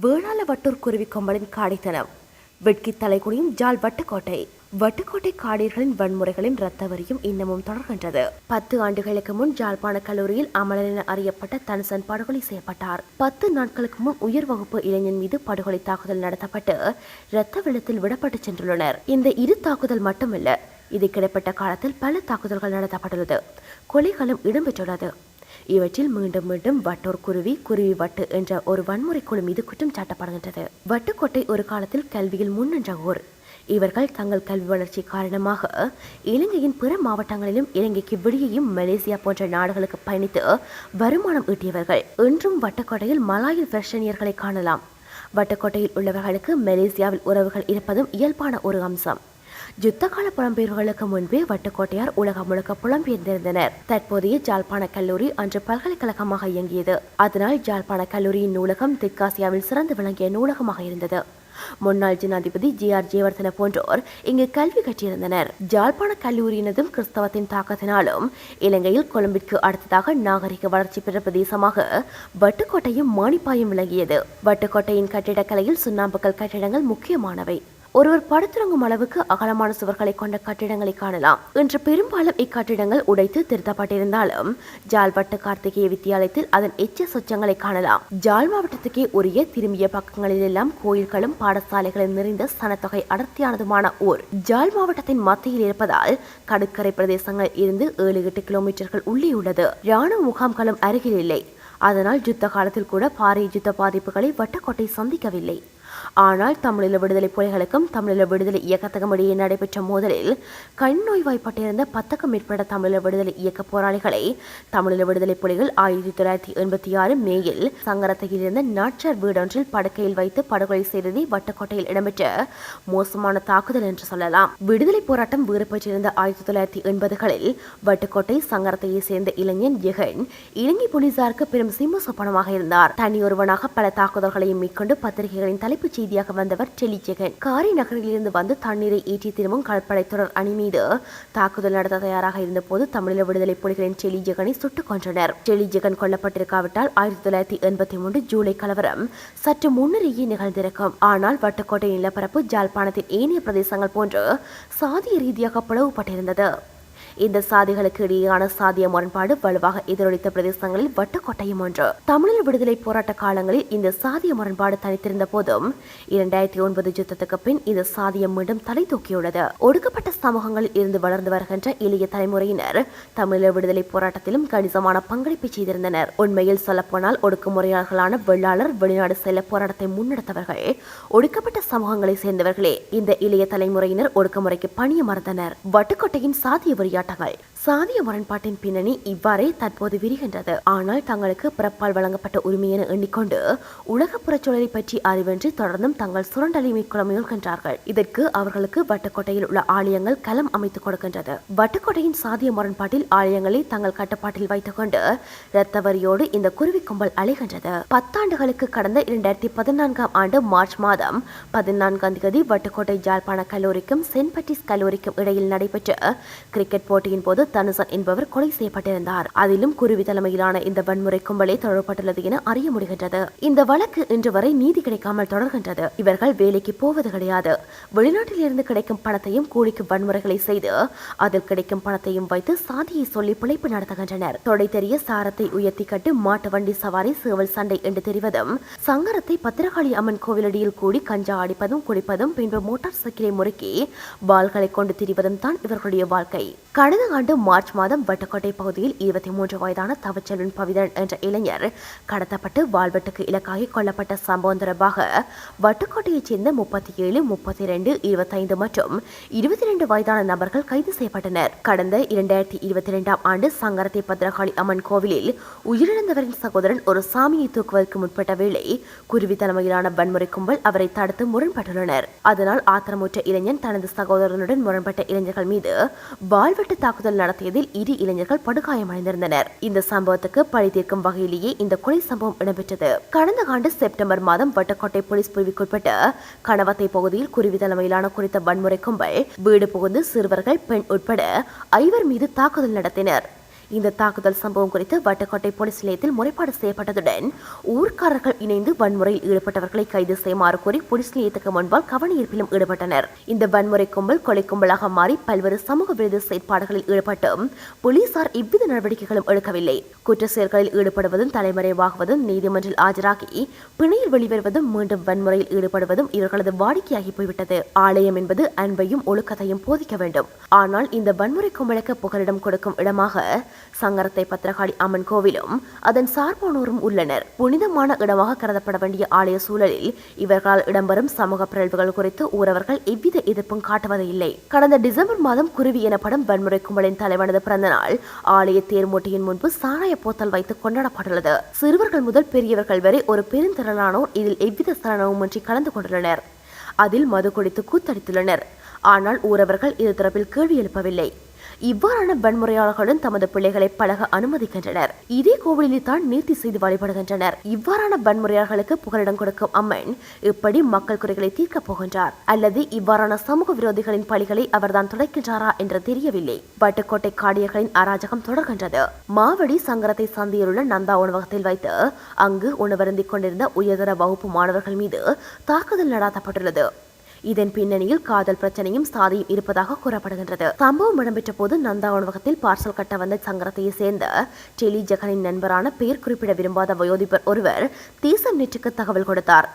வேளாள வட்டூர் குருவி கொம்பலின் காடைத்தனம். வெட்கி தலைகுனியும் ஜால் வட்டுக்கோட்டை. வட்டுக்கோட்டை காடியர்களின் வன்முறைகளின் இரத்த வரியும் இன்னமும் தொடர்கின்றது. பத்து ஆண்டுகளுக்கு முன் ஜாழ்ப்பாண கல்லூரியில் அமலன் என அறியப்பட்ட தனுசன் படுகொலை செய்யப்பட்டார். பத்து நாட்களுக்கு முன் உயர் வகுப்பு இளைஞன் மீது படுகொலை தாக்குதல் நடத்தப்பட்டு இரத்த வெள்ளத்தில் விடப்பட்டு சென்றுள்ளனர். இந்த இரு தாக்குதல் மட்டுமல்ல இது கிடைப்பட்ட காலத்தில் பல தாக்குதல்கள் நடத்தப்பட்டுள்ளது. கொலைகளும் இடம்பெற்றுள்ளது. இவற்றில் மீண்டும் மீண்டும் வட்டோர் குருவி குருவி வட்டு என்ற ஒரு வன்முறை குழு மீது குற்றம் சாட்டப்படுகின்றது. வட்டுக்கோட்டை ஒரு காலத்தில் கல்வியில் முன்னின்ற ஊர் இவர்கள் தங்கள் கல்வி வளர்ச்சி காரணமாக இலங்கையின் பிற மாவட்டங்களிலும் இலங்கைக்கு வெளியேயும் மலேசியா போன்ற நாடுகளுக்கு பயணித்து வருமானம் ஈட்டியவர்கள். இன்றும் வட்டக்கோட்டையில் மலாயில் பிரஷனியர்களை காணலாம். வட்டக்கோட்டையில் உள்ளவர்களுக்கு மலேசியாவில் உறவுகள் இருப்பதும் இயல்பான ஒரு அம்சம். யுத்தகால புலம்பெயர்களுக்கு முன்பே வட்டுக்கோட்டையார் உலகம் முழுக்க புலம்பெயர்ந்திருந்தனர். தற்போதைய ஜாழ்ப்பாண கல்லூரி அன்று பல்கலைக்கழகமாக இயங்கியது. அதனால் ஜாழ்ப்பாண கல்லூரியின் நூலகம் தெற்காசியாவில் சிறந்து விளங்கிய நூலகமாக இருந்தது. முன்னாள் ஜனாதிபதி ஜி ஆர் ஜெயவர்தன போன்றோர் இங்கு கல்வி கற்றிருந்தனர். ஜாழ்ப்பாண கல்லூரியினதும் கிறிஸ்தவத்தின் தாக்கத்தினாலும் இலங்கையில் கொழும்பிற்கு அடுத்ததாக நாகரிக வளர்ச்சி பெற்ற பிரதேசமாக வட்டுக்கோட்டையும் மானிப்பாயும் விளங்கியது. வட்டுக்கோட்டையின் கட்டிடக்கலையில் சுண்ணாம்புக்கல் கட்டிடங்கள் முக்கியமானவை. ஒருவர் படுத்துறங்கும் அளவுக்கு அகலமான சுவர்களை கொண்ட கட்டிடங்களை காணலாம். இன்று பெரும்பாலும் இக்கட்டிடங்கள் உடைத்து திருத்தப்பட்டிருந்தாலும் ஜால்வட்ட கார்த்திகேய வித்தியாலயத்தில் அதன் எச்ச சொச்சங்களை காணலாம். ஜாழ் மாவட்டத்துக்கே உரிய திரும்பிய பக்கங்களிலெல்லாம் கோயில்களும் பாடசாலைகளும் நிறைந்த சனத்தொகை அடர்த்தியானதுமான ஊர். ஜாழ் மாவட்டத்தின் மத்தியில் இருப்பதால் கடற்கரை பிரதேசங்கள் இருந்து ஏழு எட்டு கிலோமீட்டர்கள் உள்ளே உள்ளது. ராணுவ முகாம்களும் அருகில் இல்லை. அதனால் யுத்த காலத்தில் கூட பாரிய யுத்த பாதிப்புகளை வட்டக்கோட்டை சந்திக்கவில்லை. ஆனால் தமிழீழ விடுதலை புலிகளுக்கும் தமிழீழ விடுதலை இயக்கத்துக்கும் இடையே நடைபெற்ற மோதலில் கண் நோய்வாய்ப்பட்டிருந்த பத்துக்கும் மேற்பட்ட தமிழீழ விடுதலை இயக்க போராளிகளை தமிழீழ விடுதலை புலிகள் ஆயிரத்தி தொள்ளாயிரத்தி எண்பத்தி ஆறு மேயில் சங்கரத்தையில் இருந்த நாட்சர் வீடொன்றில் படுக்கையில் வைத்து படுகொலை செய்ததே வட்டக்கோட்டையில் இடம்பெற்ற மோசமான தாக்குதல் என்று சொல்லலாம். விடுதலை போராட்டம் வீறுபெற்றிருந்த ஆயிரத்தி தொள்ளாயிரத்தி எண்பதுகளில் வட்டுக்கோட்டை சங்கரத்தையை சேர்ந்த இளைஞன் யெகன் இலங்கை போலீசாருக்கு பெரும் சிம்ம சொப்பனமாக இருந்தார். தனியொருவனாக பல தாக்குதல்களையும் மேற்கொண்டு பத்திரிகைகளின் தலைப்புச் செய்தியாக வந்தவர் டெலிஜெகன். காரி நகரிலிருந்து வந்து தண்ணீரை ஏற்றி திரும்பும் கடற்படை தொடர் அணி மீது தாக்குதல் நடத்த தயாராக இருந்தபோது தமிழீழ விடுதலை புலிகளின் டெலிஜெகனை சுட்டுக் கொன்றனர். டெலிஜெகன் கொல்லப்பட்டிருக்காவிட்டால் ஆயிரத்தி தொள்ளாயிரத்தி எண்பத்தி மூன்று ஜூலை கலவரம் சற்று முன்னரேயே நிகழ்ந்திருக்கும். ஆனால் வட்டுக்கோட்டை நிலப்பரப்பு ஜாழ்ப்பாணத்தின் ஏனைய பிரதேசங்கள் போன்று சாதிய ரீதியாக பிளவுபட்டிருந்தது. இந்த சாதிகளுக்கு இடையேயான சாதிய முரண்பாடு வலுவாக எதிரொலித்த பிரதேசங்களில் வட்டக்கோட்டையும் ஒன்று. தமிழர் விடுதலை போராட்ட காலங்களில் இந்த சாதிய முரண்பாடு தனித்திருந்த போதும் இரண்டாயிரத்தி ஒன்பது யுத்தத்துக்கு பின் இந்த சாதியம் மீண்டும் தலை தூக்கியுள்ளது. ஒடுக்கப்பட்ட சமூகங்களில் இருந்து வளர்ந்து வருகின்ற இளைய தலைமுறையினர் தமிழர் விடுதலை போராட்டத்திலும் கணிசமான பங்களிப்பை செய்திருந்தனர். உண்மையில் சொல்லப்போனால் ஒடுக்குமுறையாளர்களான வெள்ளாளர் வெளிநாடு செல்ல போராட்டத்தை முன்னெடுத்தவர்கள் ஒடுக்கப்பட்ட சமூகங்களை சேர்ந்தவர்களே. இந்த இளைய தலைமுறையினர் ஒடுக்குமுறைக்கு பணிய மறந்தனர். வட்டுக்கோட்டையின் சாதிய た高い。சாதிய முரண்பாட்டின் பின்னணி இவ்வாறே தற்போது விரிகின்றது. ஆனால் தங்களுக்கு பிறப்பால் வழங்கப்பட்ட உரிமை என எண்ணிக்கொண்டு உலக புறச்சூழலை பற்றி அறிவென்று தொடர்ந்தும் தங்கள் சுரண்டலை மேற்கொள்ள முயல்கின்றார்கள் இதற்கு அவர்களுக்கு வட்டுக்கோட்டையில் உள்ள ஆலயங்கள் களம் அமைத்துக் கொடுக்கின்றது. வட்டுக்கோட்டையின் சாதிய முரண்பாட்டில் ஆலயங்களை தங்கள் கட்டுப்பாட்டில் வைத்துக் கொண்டு இரத்த வரியோடு இந்த குருவி கும்பல் அலைகின்றது பத்தாண்டுகளுக்கு கடந்த இரண்டாயிரத்தி பதினான்காம் ஆண்டு மார்ச் மாதம் பதினான்காம் தேதி வட்டுக்கோட்டை ஜாழ்ப்பாண கல்லூரிக்கும் சென்ட் பட்டிஸ் கல்லூரிக்கும் இடையில் நடைபெற்ற கிரிக்கெட் போட்டியின் போது தனுசன் என்பவர் கொலை செய்யப்பட்டிருந்தார். அதிலும் குருவி தலைமையிலான இந்த வன்முறை கும்பலே தொடரப்பட்டுள்ளது என அறிய முடிகின்றது. இந்த வழக்கு இன்று வரை நீதி கிடைக்காமல் தொடர்கின்றது. இவர்கள் வேலைக்கு போவது கிடையாது. வெளிநாட்டில் இருந்து கிடைக்கும் பணத்தையும் கூலிக்கு வன்முறைகளை செய்து அதில் கிடைக்கும் பணத்தையும் வைத்து சாதியை சொல்லி பிழைப்பு நடத்துகின்றனர். தொடை தெரிய சாரத்தை உயர்த்தி கட்டு மாட்டு வண்டி சவாரி சேவல் சண்டை என்று தெரிவதும் சங்கரத்தை பத்திரகாளி அம்மன் கோவிலடியில் கூடி கஞ்சா அடிப்பதும் குடிப்பதும் பின்பு மோட்டார் சைக்கிளை முறுக்கி பால்களை கொண்டு திரிவதும் தான் இவர்களுடைய வாழ்க்கை. கடந்த ஆண்டு மார்ச் மாதம் வட்டக்கோட்டை பகுதியில் இருபத்தி மூன்று வயதான தவச்செல்வன் பவிதன் என்ற இளைஞர் கடத்தப்பட்டு வாழ்வெட்டுக்கு இலக்காகி கொல்லப்பட்ட சம்பவம் தொடர்பாக வட்டுக்கோட்டையைச் சேர்ந்த முப்பத்தி ஏழு முப்பத்தி இரண்டு இருபத்தைந்து மற்றும் இருபத்தி இரண்டு வயதான நபர்கள் கைது செய்யப்பட்டனர். கடந்த இரண்டாயிரத்தி இருபத்தி இரண்டாம் ஆண்டு சங்கரத்தை பத்ரகாளி அம்மன் கோவிலில் உயிரிழந்தவரின் சகோதரன் ஒரு சாமியை தூக்குவதற்கு முற்பட்ட வேளை குருவி தலைமையிலான வன்முறை கும்பல் அவரை தடுத்து முரண்பட்டுள்ளனர். அதனால் ஆத்திரமுற்ற இளைஞன் தனது சகோதரனுடன் முரண்பட்ட இளைஞர்கள் மீது வாழ்வெட்டு தாக்குதல் நடத்தியதில் இரு இளைஞர்கள் படுகாயமடைந்திருந்தனர். இந்த சம்பவத்துக்கு பழி தீர்க்கும் வகையிலேயே இந்த கொலை சம்பவம் இடம்பெற்றது. கடந்த ஆண்டு செப்டம்பர் மாதம் வட்டக்கோட்டை போலீஸ் பிரிவுக்குட்பட்ட கணவத்தை பகுதியில் குருவி தலைமையிலான குறித்த வன்முறை கும்பல் வீடு புகுந்து சிறுவர்கள் பெண் உட்பட ஐவர் மீது தாக்குதல் நடத்தினர். இந்த தாக்குதல் சம்பவம் குறித்து வட்டக்கோட்டை போலீஸ் நிலையத்தில் முறைப்பாடு செய்யப்பட்டதுடன் ஊர்க்காரர்கள் இணைந்து வன்முறையில் ஈடுபட்டவர்களை கைது செய்யுமாறு கோரி போலீஸ் நிலையத்துக்கு முன்பால் கவனஈர்ப்பிலும் ஈடுபட்டனர். இந்த வன்முறை கும்பல் கொலை கும்பலாக மாறி பல்வேறு சமூக விருது செயற்பாடுகளில் ஈடுபட்டும் போலீசார் எவ்வித நடவடிக்கைகளும் எடுக்கவில்லை. குற்ற செயல்களில் ஈடுபடுவதும் தலைமறைவாகுவதும் நீதிமன்றில் ஆஜராகி பிணையில் வெளிவருவதும் மீண்டும் வன்முறையில் ஈடுபடுவதும் இவர்களது வாடிக்கையாகி போய்விட்டது. ஆலயம் என்பது அன்பையும் ஒழுக்கத்தையும் போதிக்க வேண்டும். ஆனால் இந்த வன்முறை கும்பலுக்கு புகலிடம் கொடுக்கும் இடமாக சங்கரத்தை பத்திரகாளி அம்மன் கோவிலும் அதன் சார்பானோரும் உள்ளனர். புனிதமான இடமாக கருதப்பட வேண்டிய ஆலய சூழலில் இவர்களால் இடம்பெறும் சமூக பிறழ்வுகள் குறித்து ஊரவர்கள் எவ்வித எதிர்ப்பும் காட்டுவது இல்லை கடந்த டிசம்பர் மாதம் குருவி எனப்படும் வன்முறை கும்பலின் தலைவனது பிறந்தநாள் ஆலய தேர்மூட்டியின் முன்பு சாராய போத்தல் வைத்து கொண்டாடப்பட்டுள்ளது. சிறுவர்கள் முதல் பெரியவர்கள் வரை ஒரு பெருந்திரளானோர் இதில் எவ்வித சலனவுமின்றி கலந்து கொண்டுள்ளனர். அதில் மது குடித்து கூத்தடித்துள்ளனர். ஆனால் ஊரவர்கள் இது தொடர்பில் கேள்வி எழுப்பவில்லை. இவ்வாறான வன்முறையாளர்களும் தமது பிள்ளைகளை பழக அனுமதிக்கின்றனர். இதே கோவிலில் தான் நீர்த்தி செய்து வழிபடுகின்றனர். இவ்வாறான வன்முறையாளர்களுக்கு புகலிடம் கொடுக்கும் அம்மன் இப்படி மக்கள் குறைகளை தீர்க்கப் போகின்றார். அல்லது இவ்வாறான சமூக விரோதிகளின் பழிகளை அவர்தான் துடைக்கின்றாரா என்று தெரியவில்லை. வட்டுக்கோட்டை காடியர்களின் அராஜகம் தொடர்கின்றது. மாவடி சங்கரத்தை சந்தியிலுள்ள நந்தா உணவகத்தில் வைத்து அங்கு உணவருந்திக் கொண்டிருந்த உயர்தர வகுப்பு மாணவர்கள் மீது தாக்குதல் நடாத்தப்பட்டுள்ளது. இதன் பின்னணியில் காதல் பிரச்சனையும் சாதியும் இருப்பதாக கூறப்படுகின்றது. சம்பவம் இடம்பெற்ற போது நந்தா உணவகத்தில் பார்சல் கட்ட வந்த சங்கரத்தையை சேர்ந்த டெலி ஜெகனின் நண்பரான பெயர் குறிப்பிட விரும்பாத வயோதிபர் ஒருவர் தீசம் நெற்றுக்கு தகவல் கொடுத்தார்.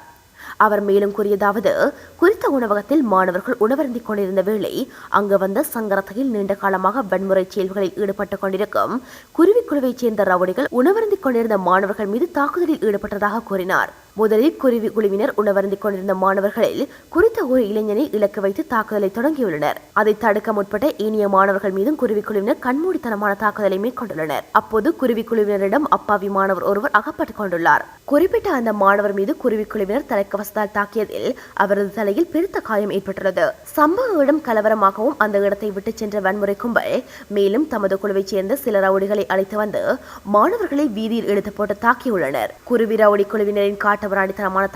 அவர் மேலும் கூறியதாவது குறித்த உணவகத்தில் மாணவர்கள் உணவருந்திக் கொண்டிருந்த வேளை அங்கு வந்த சங்கரத்தையில் நீண்ட காலமாக வன்முறை செயல்களில் ஈடுபட்டுக் கொண்டிருக்கும் குருவிக்குழுவைச் சேர்ந்த ரவுடிகள் உணவருந்திக் கொண்டிருந்த மாணவர்கள் மீது தாக்குதலில் ஈடுபட்டதாக கூறினார். முதலில் குருவி குழுவினர் உணவருந்திக் கொண்டிருந்த மாணவர்களில் குறித்த ஒரு இளைஞனை இலக்கு வைத்து தாக்குதலை தொடங்கியுள்ளனர். அதை தடுக்க முற்பட்ட ஏனைய மாணவர்கள் மீதும் குருவி குழுவினர் கண்மூடித்தனமான தாக்குதலை மேற்கொண்டுள்ளனர். அப்போது குருவி குழுவினரிடம் அப்பாவி மாணவர் ஒருவர் அகப்பட்டுக் கொண்டுள்ளார். குறிப்பிட்ட அந்த மாணவர் மீது குருவி குழுவினர் தலைக்கவசத்தால் தாக்கியதில் அவரது தலையில் பெருத்த காயம் ஏற்பட்டுள்ளது. சம்பவ இடம் கலவரமாகவும் அந்த இடத்தை விட்டு சென்ற வன்முறை கும்பல் மேலும் தமது குழுவைச் சேர்ந்த சில ரவுடிகளை அழைத்து வந்து மாணவர்களை வீதியில் இழுத்து போட்டு தாக்கியுள்ளனர். குருவி ரவுடி குழுவினரின் காட்டவராடித்தனமான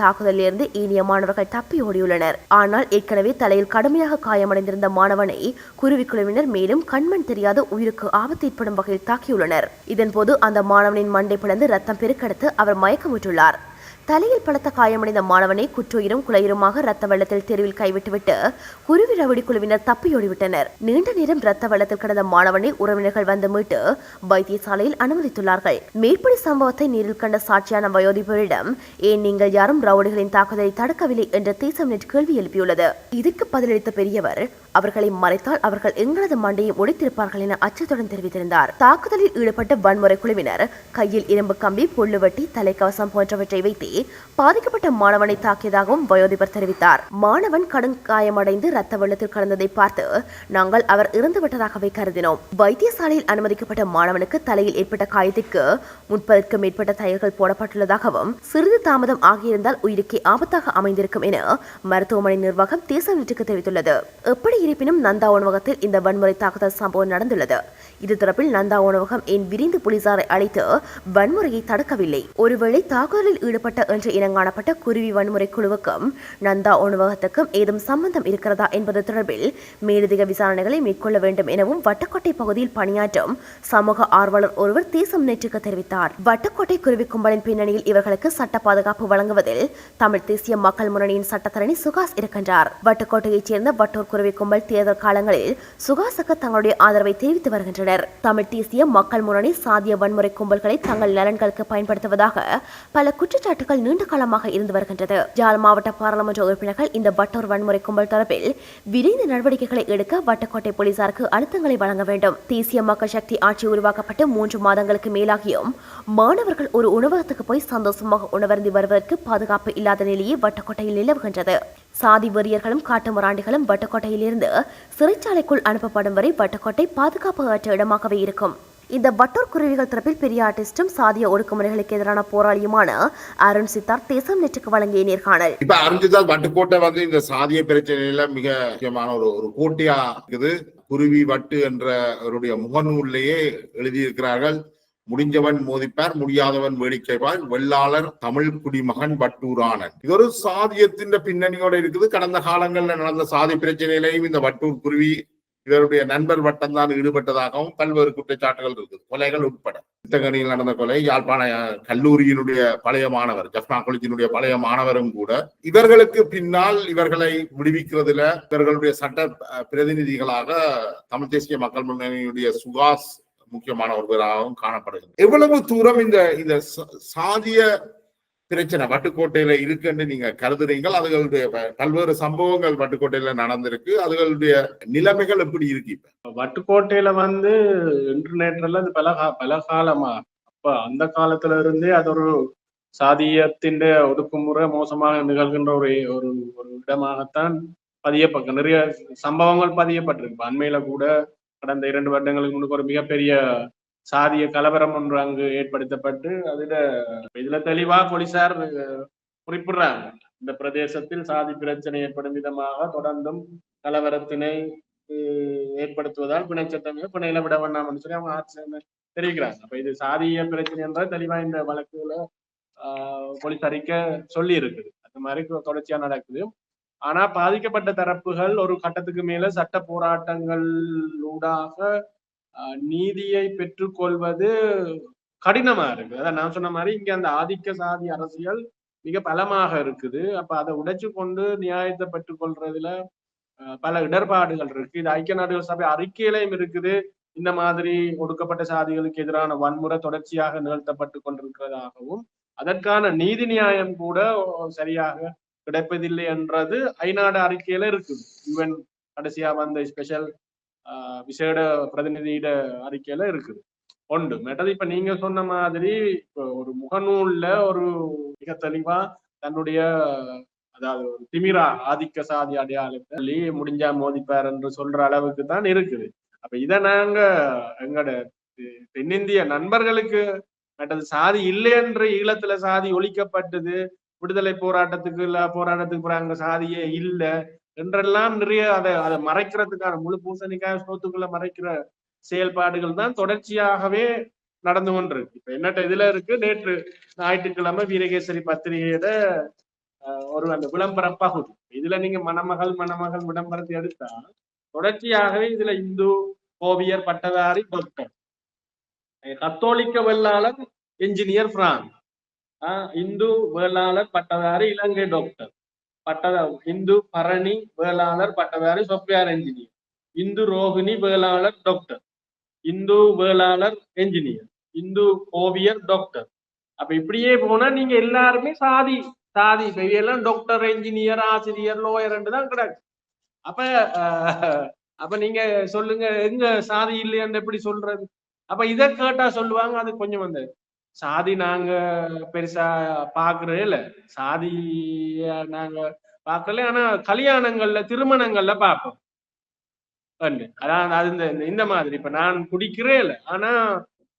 தாக்குதலில் இருந்து ஏனைய மாணவர்கள் தப்பி ஓடியுள்ளனர். ஆனால் ஏற்கனவே தலையில் கடுமையாக காயமடைந்திருந்த மாணவனை குருவிக்குழுவினர் மேலும் கண்மண் தெரியாத உயிருக்கு ஆபத்து ஏற்படும் வகையில் தாக்கியுள்ளனர். இதன்போது அந்த மாணவனின் மண்டை பிளந்து ரத்தம் பெருக்கெடுத்து அவர் மயக்கமுற்றுள்ளார் தலையில் பலத்த காயமடைந்த மாணவனை குற்றுயிரும் குலையுருமாக ரத்த வெள்ளத்தில் தெருவில் கைவிட்டுவிட்டு குருவி ரவுடி குழுவினர் தப்பியோடிவிட்டனர். நீண்ட நேரம் ரத்த வெள்ளத்தில் கிடந்த மாணவனை உறவினர்கள் வந்து மீட்டு வைத்தியசாலையில் அனுமதித்துள்ளார்கள். மேற்படி சம்பவத்தை நேரில் கண்ட சாட்சியான வயோதிபரிடம் ஏன் நீங்கள் யாரும் ரவுடிகளின் தாக்குதலை தடுக்கவில்லை என்ற தேசம் நேற்று கேள்வி எழுப்பியுள்ளது. இதற்கு பதிலளித்த பெரியவர் அவர்களை மறைத்தால் அவர்கள் எங்களது மண்டையை ஒடித்திருப்பார்கள் என அச்சத்துடன் தெரிவித்திருந்தார். தாக்குதலில் ஈடுபட்ட வன்முறை குழுவினர் கையில் இரும்பு கம்பி புல்லுவட்டி தலைக்கவசம் போன்றவற்றை வைத்து பாதிக்கப்பட்ட மாணவனை தாக்கியதாகவும் வயோதிபர் தெரிவித்தார். மாணவன் கடும் காயமடைந்து ரத்த வெள்ளத்தில் கலந்ததை பார்த்து நாங்கள் அவர் இறந்துவிட்டதாகவே கருதினோம். வைத்தியசாலையில் அனுமதிக்கப்பட்ட மாணவனுக்கு தலையில் ஏற்பட்ட காயத்திற்கு முப்பதுக்கும் மேற்பட்ட தையல்கள் போடப்பட்டுள்ளதாகவும் சிறிது தாமதம் ஆகியிருந்தால் உயிருக்கே ஆபத்தாக அமைந்திருக்கும் என மருத்துவமனை நிர்வாகம் தேசம் நெற்றுக்கு தெரிவித்துள்ளது. எப்படி இருப்பினும் நந்தா உணவகத்தில் இந்த வன்முறை தாக்குதல் சம்பவம் நடந்துள்ளது. இது தொடர்பில் நந்தா உணவகம் ஏன் விரிந்து போலீசாரை அழைத்து வன்முறையை தடுக்கவில்லை. ஒருவேளை தாக்குதலில் ஈடுபட்ட என்று இனங்காணப்பட்ட குருவி வன்முறை குழுவுக்கும் நந்தா உணவகத்துக்கும் ஏதும் சம்பந்தம் இருக்கிறதா என்பது தொடர்பில் மேலதிக விசாரணைகளை மேற்கொள்ள வேண்டும் எனவும் வட்டக்கோட்டை பகுதியில் பணியாற்றும் சமூக ஆர்வலர் ஒருவர் தேசம் நேற்றுக்கு தெரிவித்தார். வட்டக்கோட்டை குருவி கும்பலின் பின்னணியில் இவர்களுக்கு சட்ட பாதுகாப்பு வழங்குவதில் தமிழ் தேசிய மக்கள் முன்னணியின் சட்டத்தரணி சுகாஸ் இருக்கின்றார். வட்டக்கோட்டையைச் சேர்ந்த வட்டூர் குருவி கும்பல் தேர்தல் காலங்களில் சுகாசக தங்களுடைய ஆதரவை தெரிவித்து வருகின்றனர். தமிழ் தேசிய மக்கள் முன்னணி சாதிய வன்முறை கும்பல்களை தங்கள் நலன்களுக்கு பயன்படுத்துவதாக பல குற்றச்சாட்டுகள் நீண்ட காலமாக இருந்து வருகின்றது. ஜாழ் மாவட்ட பாராளுமன்ற உறுப்பினர்கள் இந்த வட்டோர் வன்முறை கும்பல் தொடர்பில் விரைந்து நடவடிக்கைகளை எடுக்க வட்டக்கோட்டை போலீசாருக்கு அழுத்தங்களை வழங்க வேண்டும். தேசிய மக்கள் சக்தி ஆட்சி உருவாக்கப்பட்டு மூன்று மாதங்களுக்கு மேலாகியும் மாணவர்கள் ஒரு உணவகத்துக்கு போய் சந்தோஷமாக உணவருந்தி வருவதற்கு பாதுகாப்பு இல்லாத நிலையே வட்டக்கோட்டையில் நிலவுகின்றது. சாதி வெறியர்களும் காட்டுமிராண்டிகளும் வட்டக்கோட்டையிலிருந்து சிறைச்சாலைக்குள் அனுப்பப்படும் வரை வட்டக்கோட்டை பாதுகாப்பு அற்ற இடமாகவே இருக்கும். இந்த வட்டூர் குருவிகள் தரப்பில் பெரிய ஆர்டிஸ்டும் சாதிய ஒடுக்குமுறைகளுக்கு எதிரான போராளியுமான அருண் சித்தார்த் தேசம் நெற்றுக்கு வழங்கிய நேர்காணல். இப்ப அருஞ்சிதால் வட்டுக்கோட்டை வந்து இந்த சாதிய பிரச்சனையில மிக முக்கியமான ஒரு ஒரு போட்டியா இருக்குது. குருவி வட்டு என்ற அவருடைய முகநூல்லையே எழுதியிருக்கிறார்கள். முடிஞ்சவன் மோதிப்பார் முடியாதவன் வேடிக்கைவார் வெள்ளாளர் தமிழ் குடிமகன் வட்டூரானன். இது ஒரு சாதியத்தின் பின்னணியோட இருக்குது. கடந்த காலங்களில் நடந்த சாதி பிரச்சனையிலையும் இந்த வட்டூர் குருவி இவருடைய நண்பர் வட்டம் தான் ஈடுபட்டதாகவும் பல்வேறு குற்றச்சாட்டுகள் இருக்குது. கொலைகள் உட்பட. சித்தகனியில் நடந்த கொலை யாழ்ப்பாண கல்லூரியினுடைய பழைய மாணவர் ஜப்னா காலேஜினுடைய பழைய மாணவரும் கூட இவர்களுக்கு பின்னால் இவர்களை விடுவிக்கிறதுல இவர்களுடைய சட்ட பிரதிநிதிகளாக தமிழ் தேசிய மக்கள் முன்னணியுடைய சுகாஸ் முக்கியமான ஒருவராகவும் காணப்படுகிறது. எவ்வளவு தூரம் இந்த இந்த சாதிய பிரச்சனை வட்டுக்கோட்டையில இருக்குன்னு நீங்க கருதுறீங்கள்? அதுகளுடைய பல்வேறு சம்பவங்கள் வட்டுக்கோட்டையில நடந்திருக்கு. அதுகளுடைய நிலைமைகள் எப்படி இருக்கு இப்ப? வட்டுக்கோட்டையில வந்து இன்டர்நெட்ல அது பல கா- பல காலமா அப்ப அந்த காலத்துல இருந்தே அது ஒரு சாதியத்தின் ஒடுக்குமுறை மோசமாக நிகழ்கின்ற ஒரு ஒரு ஒரு இடமாகத்தான் பதியப்பட்ட நிறைய சம்பவங்கள் பதியப்பட்டிருக்கு. அண்மையில கூட கடந்த இரண்டு வருடங்களுக்கு முன்னுக்கு ஒரு மிகப்பெரிய சாதிய கலவரம் ஒன்று அங்கு ஏற்படுத்தப்பட்டு அதுல இதுல தெளிவா போலீசார் குறிப்பிடுறாங்க. இந்த பிரதேசத்தில் சாதி பிரச்சனை ஏற்படும் விதமாக தொடர்ந்தும் கலவரத்தினை ஏற்படுத்துவதால் பிணை சட்டமே பிணையில விட வேண்டாம்னு சொல்லி அவங்க ஆட்சி தெரிவிக்கிறாங்க. அப்ப இது சாதிய பிரச்சனை என்றால் தெளிவா இந்த வழக்குல ஆஹ், போலீஸ் அறிக்கை சொல்லி இருக்குது அந்த மாதிரி தொடர்ச்சியா நடக்குது. ஆனா பாதிக்கப்பட்ட தரப்புகள் ஒரு கட்டத்துக்கு மேல சட்ட போராட்டங்கள் ஊடாக நீதியை பெற்றுக்கொள்வது கடினமா இருக்கு. அதான் நான் சொன்ன மாதிரி இங்க அந்த ஆதிக்க சாதி அரசியல் மிக பலமாக இருக்குது. அப்ப அதை உடைச்சு கொண்டு நியாயத்தை பெற்றுக்கொள்றதுல அஹ், பல இடர்பாடுகள் இருக்கு. இது ஐக்கிய நாடுகள் சபை அறிக்கையிலையும் இருக்குது. இந்த மாதிரி ஒடுக்கப்பட்ட சாதிகளுக்கு எதிரான வன்முறை தொடர்ச்சியாக நிகழ்த்தப்பட்டு கொண்டிருக்கிறதாகவும் அதற்கான நீதி நியாயம் கூட சரியாக கிடைப்பதில்லை என்றது ஐநாடு அறிக்கையில இருக்குது. யுஎன் கடைசியா வந்த ஸ்பெஷல் விசேட பிரதிநிதியிட அறிக்கையில இருக்குது. உண்டு. மெட்டது இப்ப நீங்க சொன்ன மாதிரி இப்போ ஒரு முகநூல்ல ஒரு மிக தெளிவா தன்னுடைய அதாவது ஒரு திமிரா ஆதிக்க சாதி அடையாளத்தை முடிஞ்சா மோதிப்பார் என்று சொல்ற அளவுக்கு தான் இருக்குது. அப்ப இத நாங்க எங்கட தெ- தென்னிந்திய நண்பர்களுக்கு மெட்டது சாதி இல்லை என்று ஈழத்துல சாதி ஒழிக்கப்பட்டது விடுதலை போராட்டத்துக்கு இல்ல போராட்டத்துக்கு போறாங்க சாதியே இல்ல என்றெல்லாம் நிறைய அதை அதை மறைக்கிறதுக்கான முழு பூசணிக்காய் சோத்துக்குள்ள மறைக்கிற செயல்பாடுகள் தான் தொடர்ச்சியாகவே நடந்து கொண்டிருக்கு. இப்ப என்னட்ட இதுல இருக்கு? நேற்று ஞாயிற்றுக்கிழமை வீரகேசரி பத்திரிகையோட ஒரு அந்த விளம்பர பகுதி. இதுல நீங்க மணமகள் மணமகள் விளம்பரத்தை எடுத்தா தொடர்ச்சியாகவே இதுல இந்து ஓவியர் பட்டதாரி டாக்டர் கத்தோலிக்க வெள்ளாளர் என்ஜினியர் பிரான்ஸ் இந்து வேளாளர் பட்டதாரி இலங்கை டாக்டர் பட்டதா இந்து பரணி வேளாளர் பட்டதாரி சாஃப்ட்வேர் என்ஜினியர் இந்து ரோகிணி வேளாளர் டாக்டர் இந்து வேளாளர் என்ஜினியர் இந்து ஓவியர் டாக்டர் அப்ப இப்படியே போனா நீங்க எல்லாருமே சாதி சாதி. எல்லாம் டாக்டர் என்ஜினியர் ஆசிரியர் லோயர் தான் கிடக்கு. அப்ப அப்ப நீங்க சொல்லுங்க எங்க சாதி இல்லையான்னு எப்படி சொல்றது? அப்ப இதை கேட்டா சொல்லுவாங்க அது கொஞ்சம் வந்து சாதி நாங்க பெருசா பாக்குறதே இல்ல. சாதி நாங்க பார்க்கல ஆனா கல்யாணங்கள்ல திருமணங்கள்ல பார்ப்போம் அதான் அது இந்த இந்த- மாதிரி. இப்ப நான் குடிக்கிறே இல்லை. ஆனா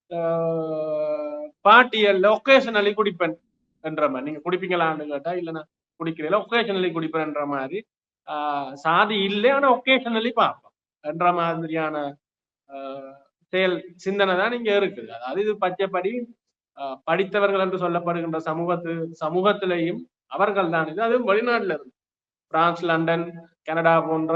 ஆஹ், பாட்டியல்ல ஒகேஷனலி குடிப்பேன் என்ற மாதிரி. நீங்க குடிப்பீங்களான்னு கேட்டா இல்ல நான் குடிக்கிறேன் ஒகேஷனலி குடிப்பேன்ற மாதிரி. ஆஹ், சாதி இல்லை ஆனா ஒகேஷனலி பார்ப்போம் என்ற மாதிரியான ஆஹ், செயல் சிந்தனை தான் இங்க இருக்குது. அதாவது இது பச்சைப்படி படித்தவர்கள் என்று சொல்லப்படுகின்ற சமூகத்து சமூகத்திலேயும் அவர்கள் தான் இது அதுவும் வெளிநாட்டுல இருந்து. பிரான்ஸ் லண்டன் கனடா போன்ற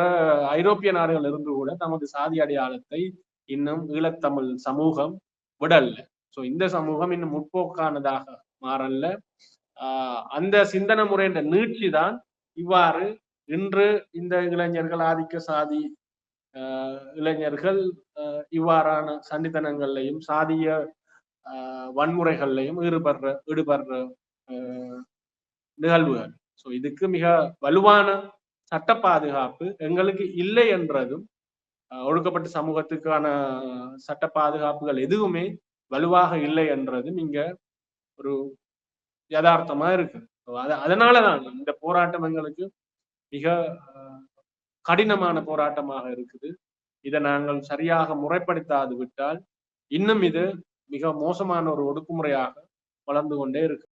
ஐரோப்பிய நாடுகள் இருந்து கூட தமது சாதி அடையாளத்தை இன்னும் ஈழத்தமிழ் சமூகம் விடல்ல சோ இந்த சமூகம் இன்னும் முற்போக்கானதாக மாறல்ல. ஆஹ் அந்த சிந்தனை முறையின் நீட்சி தான் இவ்வாறு இன்று இந்த இளைஞர்கள் ஆதிக்க சாதி ஆஹ் இளைஞர்கள் இவ்வாறான சண்டித்தனங்கள்லையும் சாதிய வன்முறைகள்லையும் ஈடுபடுற ஈடுபடுற ஆஹ் நிகழ்வுகள். ஸோ இதுக்கு மிக வலுவான சட்ட பாதுகாப்பு எங்களுக்கு இல்லை என்றதும் ஒழுக்கப்பட்ட சமூகத்துக்கான சட்ட பாதுகாப்புகள் எதுவுமே வலுவாக இல்லை என்றதும் இங்க ஒரு யதார்த்தமா இருக்கு. So, அத- அதனாலதான் இந்த போராட்டம் எங்களுக்கு மிக கடினமான போராட்டமாக இருக்குது. இதை நாங்கள் சரியாக முறைப்படுத்தாது விட்டால் இன்னும் இது மிக மோசமான ஒரு ஒடுக்குமுறையாக வளர்ந்து கொண்டே இருக்கு.